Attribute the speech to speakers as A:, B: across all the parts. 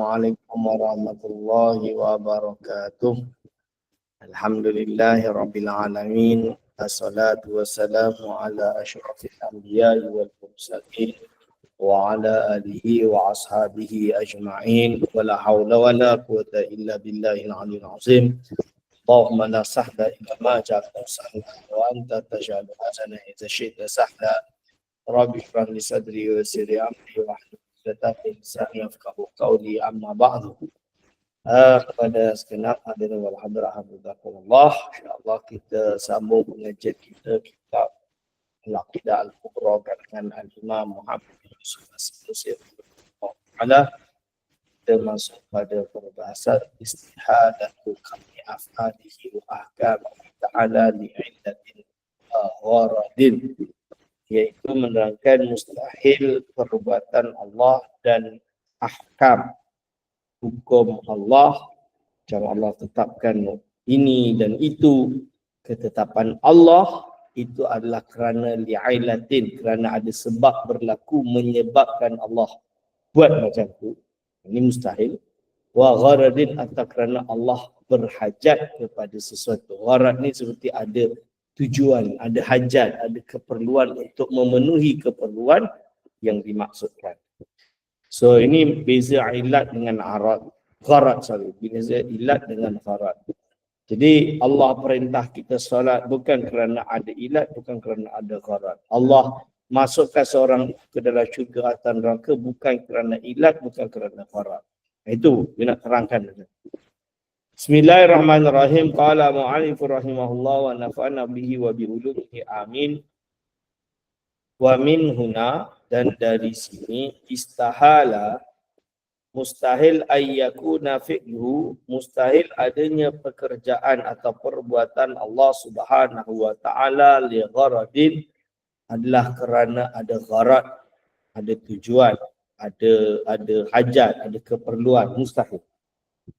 A: عليكم ورحمة الله وبركاته الحمد لله رب العالمين الصلاة والسلام على أشرف الأنبياء والمرسلين وعلى آله وأصحابه أجمعين ولا حول ولا قوة إلا بالله العلي العظيم اللهم لا سهل إلا ما جعلته سهلا وأنت تجعل الحزن إذا شئت سهلا رب اشرح لي صدري ويسر لي أمري واحلل عقدة tetapi saya kau qawli amma ba'du. Ah, kepada segenap hadirin wal hadirat insya Allah kita sambung mengajar kita kitab al-aqidah al-kubra dengan al-imam Muhammad bin Yusuf al-Sayyid Allah kita masuk pada perbahasan istihadah kami afadihi wa ahkam ta'ala li'indatin waradin uh, iaitu menerangkan mustahil perbuatan Allah dan ahkam hukum Allah. Macam Allah tetapkan ini dan itu ketetapan Allah itu adalah kerana li'ilatin kerana ada sebab berlaku menyebabkan Allah buat macam tu. Ini mustahil. Wa gharadin atau kerana Allah berhajat kepada sesuatu. Gharad ni seperti ada tujuan ada hajat ada keperluan untuk memenuhi keperluan yang dimaksudkan So ini beza ilat dengan arad. Gharat sorry. Beza ilat dengan gharat. Jadi Allah perintah kita solat bukan kerana ada ilat, bukan kerana ada gharat. Allah masukkan seorang ke dalam syurga atau neraka bukan kerana ilat, bukan kerana gharat. Itu dia nak terangkan. Bismillahirrahmanirrahim. Qala mu'alif rahimahullah wa nafa'na bihi wa bi'ulumihi amin. Wa min huna dan dari sini istahala mustahil ayyakuna fi'lu mustahil adanya pekerjaan atau perbuatan Allah Subhanahu wa taala li gharadin adalah kerana ada gharad ada tujuan ada ada hajat ada keperluan mustahil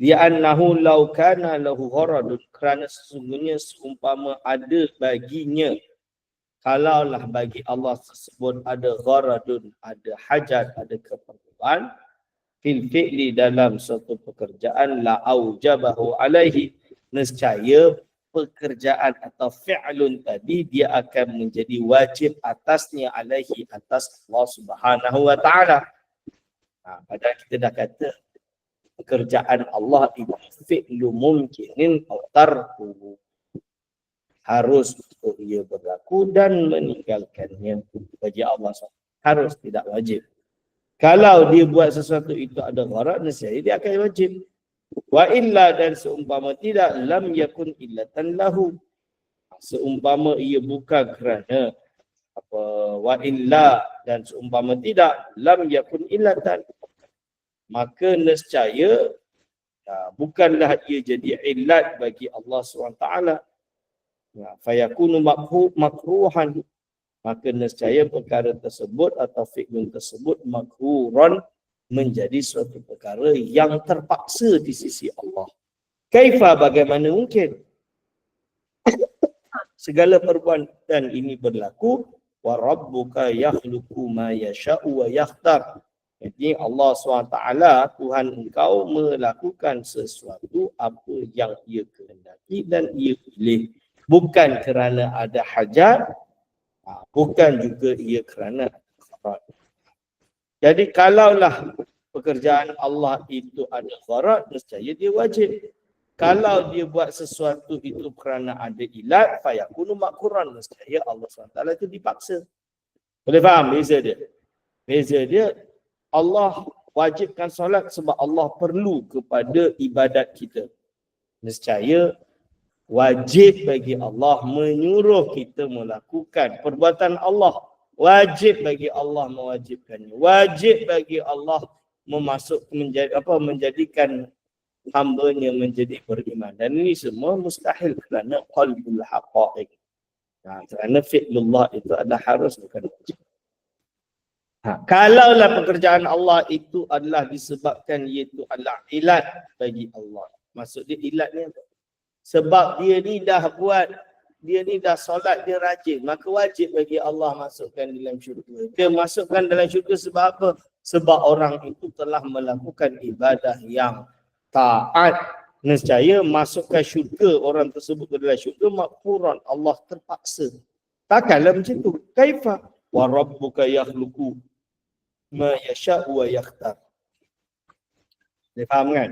A: li'annahu law kana lahu gharadun kerana sesungguhnya seumpama ada baginya kalaulah bagi Allah tersebut ada gharadun, ada hajat, ada keperluan fil fi'li dalam suatu pekerjaan la aujabahu alaihi nescaya pekerjaan atau fi'lun tadi dia akan menjadi wajib atasnya alaihi atas Allah Subhanahu wa taala. Ha, padahal kita dah kata pekerjaan Allah itu fi'lu mungkinin atau tarku harus untuk ia berlaku dan meninggalkannya. Bagi Allah harus tidak wajib. Kalau dia buat sesuatu itu ada gharat nescaya dia akan wajib. Wa illa dan seumpama tidak lam yakun illatan lahu. Seumpama ia bukan kerana apa wa illa dan seumpama tidak lam yakun illatan maka nescaya ya, bukanlah ia jadi illat bagi Allah SWT Ya, fayakunu makruh makruhan maka nescaya perkara tersebut atau fi'lun tersebut makruran menjadi suatu perkara yang terpaksa di sisi Allah. Kaifa bagaimana mungkin segala perbuatan ini berlaku wa rabbuka yakhluqu ma yasha'u wa yakhtar. Jadi Allah SWT Tuhan engkau melakukan sesuatu apa yang ia kehendaki dan ia pilih. Bukan kerana ada hajat ha, bukan juga ia kerana kharat jadi kalaulah pekerjaan Allah itu ada kharat nescaya dia wajib. Kalau dia buat sesuatu itu kerana ada ilat fayakunu makruran nescaya Allah SWT itu dipaksa. Boleh faham beza dia? Beza dia Allah wajibkan solat sebab Allah perlu kepada ibadat kita. Nescaya wajib bagi Allah menyuruh kita melakukan perbuatan Allah. Wajib bagi Allah mewajibkannya. Wajib bagi Allah memasuk menjadi apa menjadikan hamba-Nya menjadi beriman. Dan ini semua mustahil kerana qalbul haqaiq. Nah kerana fi'lullah itu adalah harus bukan wajib Ha, kalaulah pekerjaan Allah itu adalah disebabkan iaitu adalah ilat bagi Allah. Maksud dia ilat ni apa? Sebab dia ni dah buat, dia ni dah solat, dia rajin. Maka wajib bagi Allah masukkan dalam syurga. Dia masukkan dalam syurga sebab apa? sebab orang itu telah melakukan ibadah yang taat nescaya masukkan syurga orang tersebut ke dalam syurga makfuran Allah terpaksa takkanlah macam tu kaifa wa rabbuka yakhluqu ma yasha'u wa yakhtar. Dia faham kan?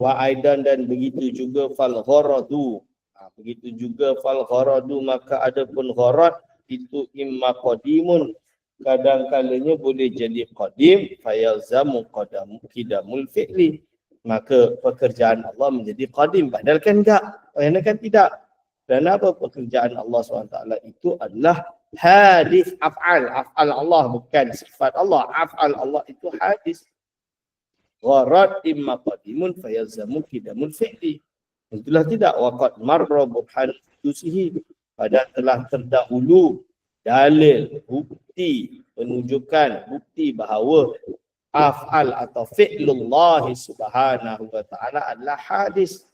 A: Wa aidan dan begitu juga fal gharadu. Ha, begitu juga fal gharadu maka ada pun gharad itu imma qadimun. Kadang kalanya boleh jadi qadim fayalzamu qadamu kidamul fi'li. Maka pekerjaan Allah menjadi qadim. Padahal kan enggak kerana kan tidak. Dan apa pekerjaan Allah SWT itu adalah hadis af'al. Af'al Allah bukan sifat Allah. Af'al Allah itu hadis. Gharad imma qadimun fayalzamu kidamul fi'li. Itulah tidak. Waqad marra burhan tusihi. Pada telah terdahulu dalil bukti penunjukan bukti bahawa af'al atau fi'lullah subhanahu wa ta'ala adalah hadis.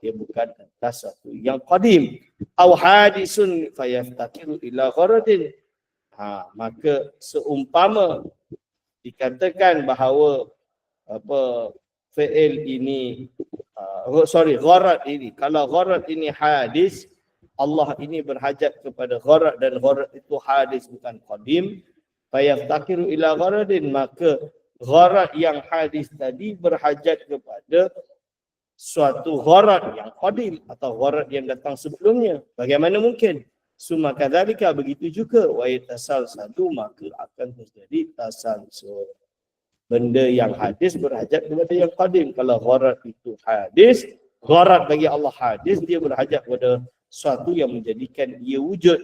A: Dia bukan atas satu yang qadim. Aw hadisun fayaftakiru ila gharadin. Ha, maka seumpama dikatakan bahawa apa fi'il ini uh, sorry gharad ini kalau gharad ini hadis Allah ini berhajat kepada gharad dan gharad itu hadis bukan qadim fayaftakiru ila gharadin maka gharad yang hadis tadi berhajat kepada suatu gharad yang qadim atau gharad yang datang sebelumnya. Bagaimana mungkin? Suma kadzalika begitu juga wa yatasal satu maka akan terjadi tasalsul. Benda yang hadis berhajat kepada yang qadim. Kalau gharad itu hadis, gharad bagi Allah hadis dia berhajat kepada suatu yang menjadikan ia wujud.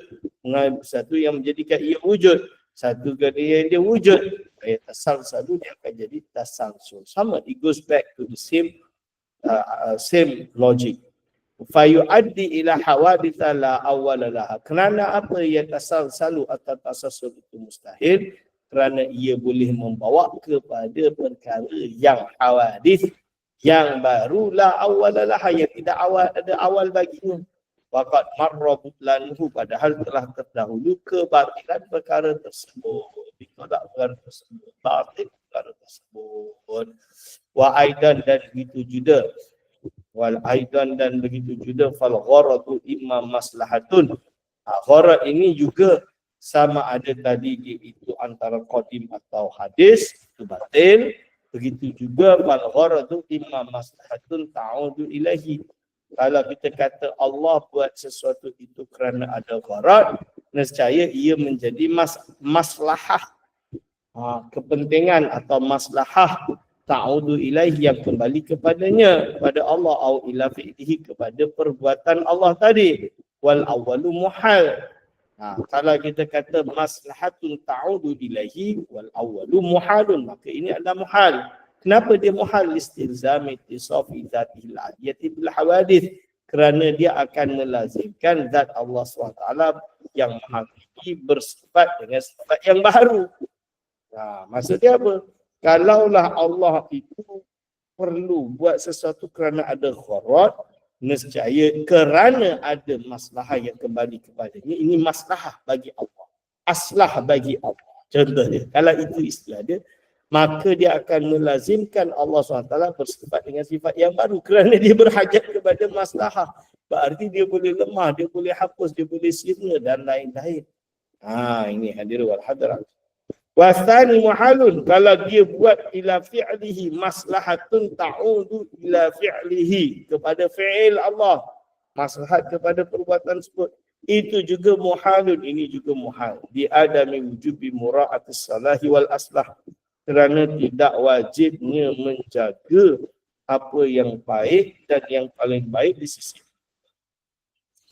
A: Satu yang menjadikan ia wujud satu kali yang dia wujud ayat tasal satu dia akan jadi tasalsul sama it goes back to the same uh, uh, same logic fa yuaddi ila hawadith la awwal laha kerana apa yang tasal salu atau tasalsul itu mustahil kerana ia boleh membawa kepada perkara yang hawadith yang baru la awwal laha yang tidak awal ada awal baginya Waqat marra butlanuhu padahal telah terdahulu kebatilan perkara tersebut. Ditolak perkara tersebut. Batil perkara tersebut. Wa aidan dan begitu juga. Wal aidan dan begitu juga. Fal gharatu imma maslahatun. Ha, gharat ini juga sama ada tadi iaitu antara qadim atau hadis. Itu batil. Begitu juga fal gharatu imma maslahatun ta'udu ilahi kalau kita kata Allah buat sesuatu itu kerana ada gharat, nescaya ia menjadi mas maslahah ha, kepentingan atau maslahah ta'udu ilaihi yang kembali kepadanya pada Allah au ila fi'lihi kepada perbuatan Allah tadi wal awwalu muhal ha, kalau kita kata maslahatun ta'udu ilaihi wal awwalu muhalun maka ini adalah muhal Kenapa dia muhal istilzami tisafi zatihil adiyati bil hawadith? Kerana dia akan melazimkan zat Allah SWT yang maha bersifat dengan sifat yang baru. Nah, maksudnya apa? Kalaulah Allah itu perlu buat sesuatu kerana ada kharat, nescaya kerana ada masalah yang kembali kepadanya, ini masalah bagi Allah. Aslah bagi Allah. Contohnya, kalau itu istilah dia, maka dia akan melazimkan Allah SWT bersifat dengan sifat yang baru kerana dia berhajat kepada maslahah. Berarti dia boleh lemah, dia boleh hapus, dia boleh sirna dan lain-lain. Ha, ini hadir wal. Wasani muhalun kalau dia buat ila fi'lihi maslahatun ta'udu ila fi'lihi kepada fi'il Allah. Maslahat kepada perbuatan tersebut. Itu juga muhalun. Ini juga muhal. Di adami wujubi mura'atis salahi wal aslah kerana tidak wajibnya menjaga apa yang baik dan yang paling baik di sisi.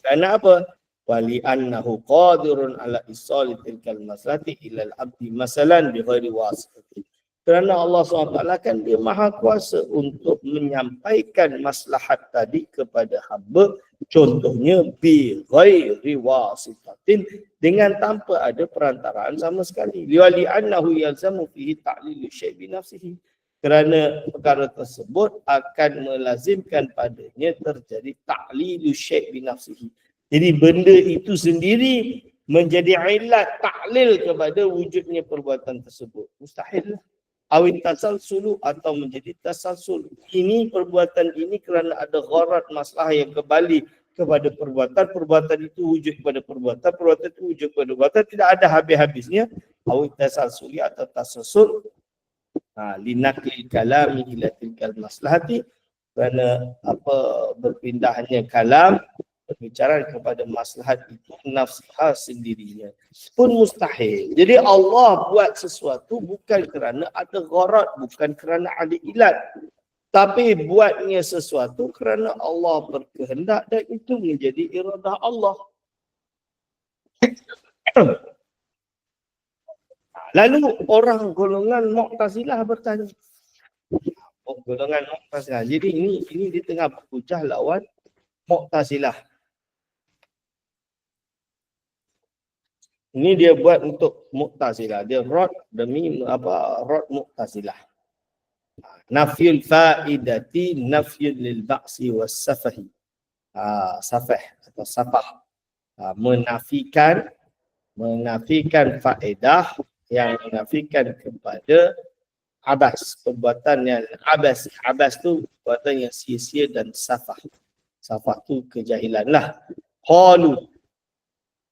A: Kerana apa? Wali annahu qadirun ala isali tilkal maslati ila al-abdi masalan bi ghairi wasitatin. Kerana Allah SWT kan dia maha kuasa untuk menyampaikan maslahat tadi kepada hamba. Contohnya bi ghairi wasitatin dengan tanpa ada perantaraan sama sekali. Liwali annahu yalzamu fihi ta'lilu syai' bi nafsihi. Kerana perkara tersebut akan melazimkan padanya terjadi ta'lilu syai' bi nafsihi. Jadi benda itu sendiri menjadi ilat taklil kepada wujudnya perbuatan tersebut. Mustahil lah. Awin tasalsulu atau menjadi tasalsul. Ini perbuatan ini kerana ada gharat masalah yang kembali kepada perbuatan. Perbuatan itu wujud kepada perbuatan. Perbuatan itu wujud kepada perbuatan. Tidak ada habis-habisnya. Awin tasalsuli atau tasalsul. Ha, linakli kalami ila tilkal maslahati. Kerana apa berpindahnya kalam berbicara kepada maslahat itu nafsah sendirinya pun mustahil. Jadi Allah buat sesuatu bukan kerana ada gharat, bukan kerana ada ilat. Tapi buatnya sesuatu kerana Allah berkehendak dan itu menjadi iradah Allah. Lalu orang golongan Mu'tazilah bertanya. Oh, golongan Mu'tazilah. Jadi ini ini di tengah berhujah lawan Mu'tazilah. Ini dia buat untuk Mu'tazilah. Dia rod demi apa? Rod Mu'tazilah. Nafyul fa'idati nafyul lil ba'si was safahi. Ha, safah atau safah. Ha, menafikan menafikan faedah yang menafikan kepada abas. Perbuatan yang abas. Abas tu perbuatan yang sia-sia dan safah. Safah tu kejahilan lah. Qalu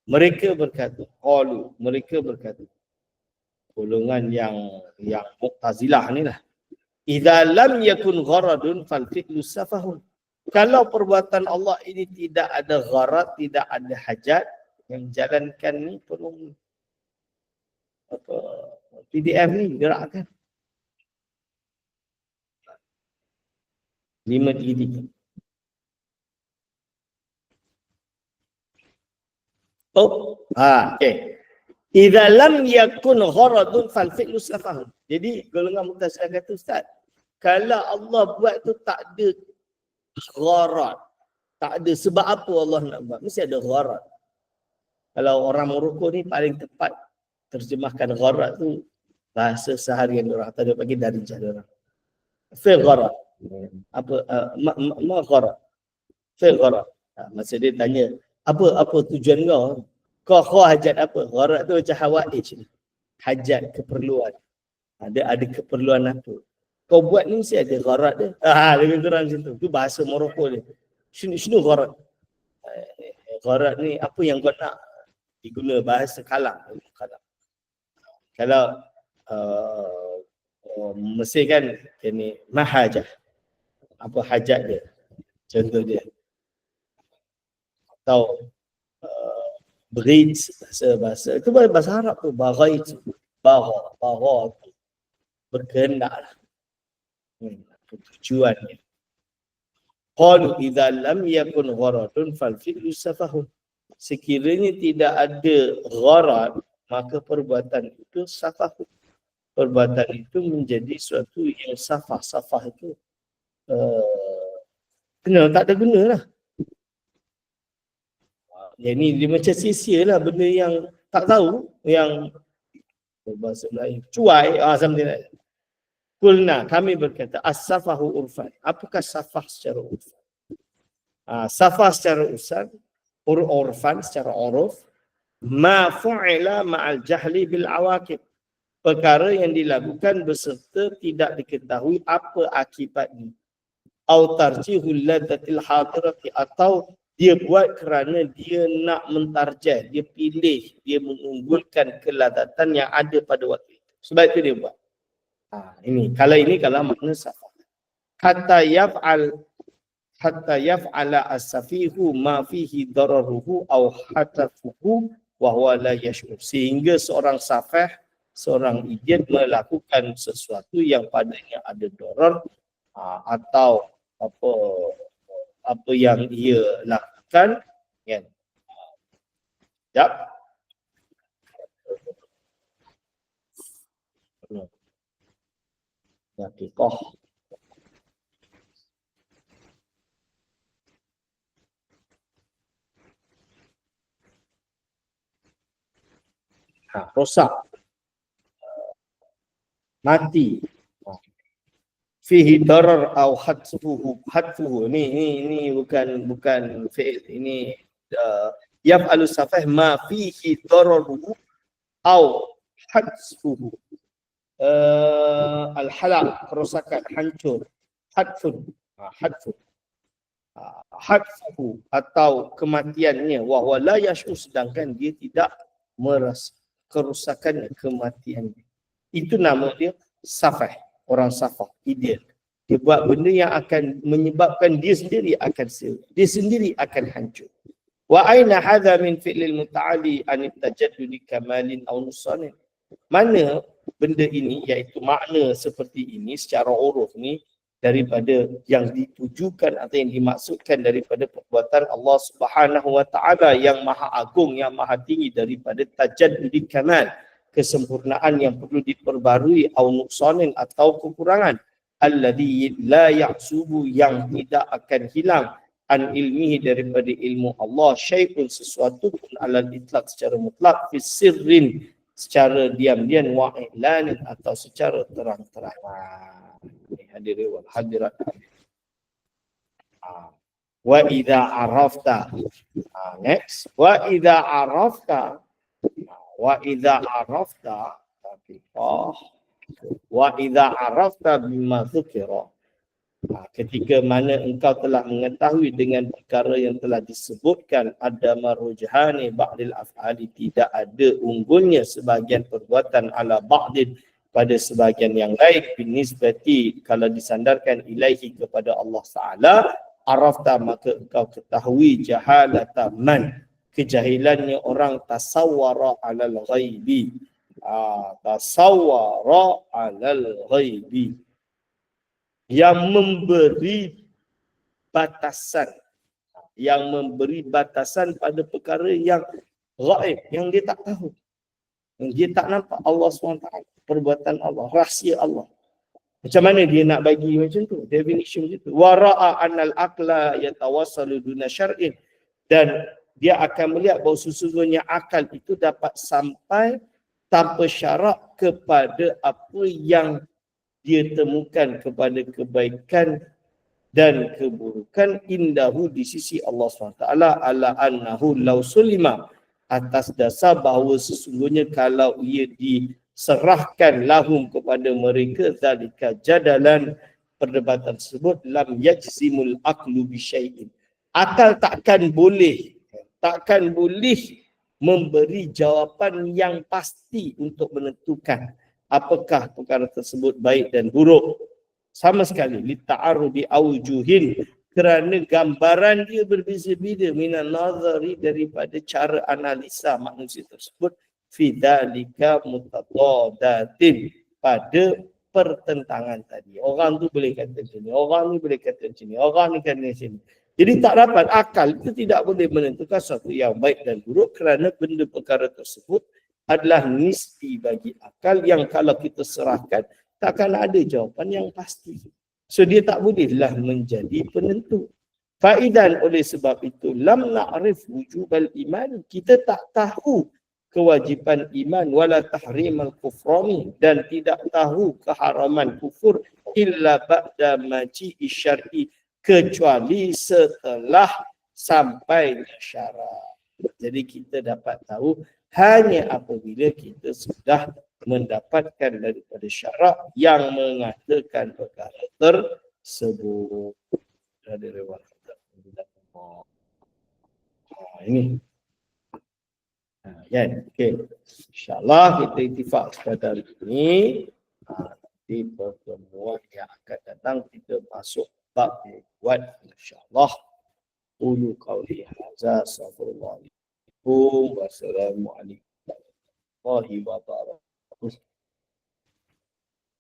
A: mereka berkata qalu mereka berkata golongan yang yang Mu'tazilah ni lah. Idza lam yakun gharadun fal fi'lu safahun. Kalau perbuatan Allah ini tidak ada gharad tidak ada hajat yang jalankan ni perlu apa PDF ni gerakkan. Lima titik Oh, ha, okey. Idza lam yakun gharadun fal fi'lu safah. Jadi golongan mutasayyid kata ustaz, kalau Allah buat tu tak ada gharad. Tak ada sebab apa Allah nak buat. Mesti ada gharad. Kalau orang Morocco ni paling tepat terjemahkan gharad tu bahasa seharian orang tadi pagi dari jalan. Fi gharad. Apa uh, ma, ma, ma gharad. Fi gharad. Ha, masa dia tanya, apa apa tujuan kau? Kau kau hajat apa? Gharat tu macam hawaij ni. Hajat keperluan. Ada ada keperluan apa? Kau buat ni mesti ada gharat dia. Ah lebih kurang macam tu. Tu bahasa Morocco dia. Sini sini gharat. Eh, gharat ni apa yang kau nak? Diguna bahasa kalam kalam kalau uh, mesti kan ini mahajah apa hajat dia? Contoh dia atau uh, berit bahasa bahasa itu bahasa Arab tu bagai itu baha baha tu berkehendaklah hmm, tujuannya. Qalu idza lam yakun gharadun fal fi'lu safahun. Sekiranya tidak ada gharad maka perbuatan itu safah perbuatan itu menjadi suatu yang safah. Safah itu uh, kena tak ada guna lah yang ni dia macam sia lah benda yang tak tahu yang bahasa Melayu cuai ah that. Kulna kami berkata as-safahu urfan. Apakah safah secara urfan? Ah safah secara urfan ur urfan secara uruf ma fu'ila ma'al jahli bil awaqib. Perkara yang dilakukan beserta tidak diketahui apa akibatnya. Au tarjihul ladatil hadirati atau dia buat kerana dia nak mentarjah, dia pilih, dia mengunggulkan keladatan yang ada pada waktu itu. Sebab itu dia buat. Ha, ini kalau ini kalau makna safar. Hatta yaf'al hatta yaf'ala as-safihu ma fihi dararuhu aw hatafuhu wa huwa la yash'ur. Sehingga seorang safah, seorang idiot melakukan sesuatu yang padanya ada darar ha, atau apa apa yang ia lakukan. Kan? Jap Dakikoh. Ha, rosak. Mati fihi darar au hadfuhu hadfuhu ni ni ni bukan bukan fi'il. Ini uh, yaf'alu safih ma fihi dararuhu au hadfuhu uh, al-halak kerosakan hancur. Hadfun uh, hadfun uh, hadfuhu atau kematiannya. Wa huwa la yashur sedangkan dia tidak merasa kerosakan kematian itu nama dia safah orang safah ideal. Dia buat benda yang akan menyebabkan dia sendiri akan dia sendiri akan hancur. Wa aina hadha min fi'lil muta'ali an tajaddud kamalin aw nusanin mana benda ini iaitu makna seperti ini secara uruf ni daripada yang ditujukan atau yang dimaksudkan daripada perbuatan Allah Subhanahu wa taala yang maha agung yang maha tinggi daripada tajaddud kamal kesempurnaan yang perlu diperbarui atau nuksanin atau kekurangan. Alladhi la ya'subu yang tidak akan hilang an ilmihi daripada ilmu Allah. Syai'un sesuatu pun ala itlaq secara mutlak fi sirrin secara diam-diam wa i'lanin atau secara terang-terangan. Hadirin wal hadirat. Ah. wa idza arafta. Ah, next. Wa idza arafta wa idza arafta tapi oh wa idza arafta bima dzukira ha, ketika mana engkau telah mengetahui dengan perkara yang telah disebutkan ada marujhani ba'dil af'ali tidak ada unggulnya sebahagian perbuatan ala ba'din pada sebahagian yang lain. Binisbati kalau disandarkan ilaihi kepada Allah Taala arafta maka engkau ketahui jahalata man kejahilannya orang tasawwara alal ghaibi. Ah tasawwara alal ghaibi. Yang memberi batasan. Yang memberi batasan pada perkara yang gaib yang dia tak tahu. Yang dia tak nampak Allah SWT perbuatan Allah rahsia Allah. Macam mana dia nak bagi macam tu? Definition macam tu. Wara'a anal aqla yatawassalu duna syar'in. Dan dia akan melihat bahawa sesungguhnya akal itu dapat sampai tanpa syarat kepada apa yang dia temukan kepada kebaikan dan keburukan indahu di sisi Allah SWT. Ala annahu law sulima. Atas dasar bahawa sesungguhnya kalau ia diserahkan lahum kepada mereka zalika jadalan perdebatan tersebut lam yajzimul aqlu bi syai'in. Akal takkan boleh takkan boleh memberi jawapan yang pasti untuk menentukan apakah perkara tersebut baik dan buruk. Sama sekali li ta'arudi aujuhin kerana gambaran dia berbeza-beza minan nazari daripada cara analisa manusia tersebut fi dalika mutatadatin pada pertentangan tadi. Orang tu boleh kata macam ni orang ni boleh kata macam ni orang ni kata macam ni jadi tak dapat akal itu tidak boleh menentukan sesuatu yang baik dan buruk kerana benda perkara tersebut adalah nisbi bagi akal yang kalau kita serahkan takkan ada jawapan yang pasti. So dia tak bolehlah menjadi penentu. Faidan oleh sebab itu lam na'rif wujubal iman kita tak tahu kewajiban iman wala tahrimal kufrani dan tidak tahu keharaman kufur illa ba'da maji'i syar'i kecuali setelah sampai syarat. Jadi kita dapat tahu hanya apabila kita sudah mendapatkan daripada syarat yang mengatakan perkara tersebut. Riwayat Ha, ini. Ha, ya, okey. InsyaAllah kita itifak pada hari ini. Ha, di pertemuan yang akan datang kita masuk bab buat insyaallah ulu qauli hadza sallallahu alaihi wasallam warahmatullahi wabarakatuh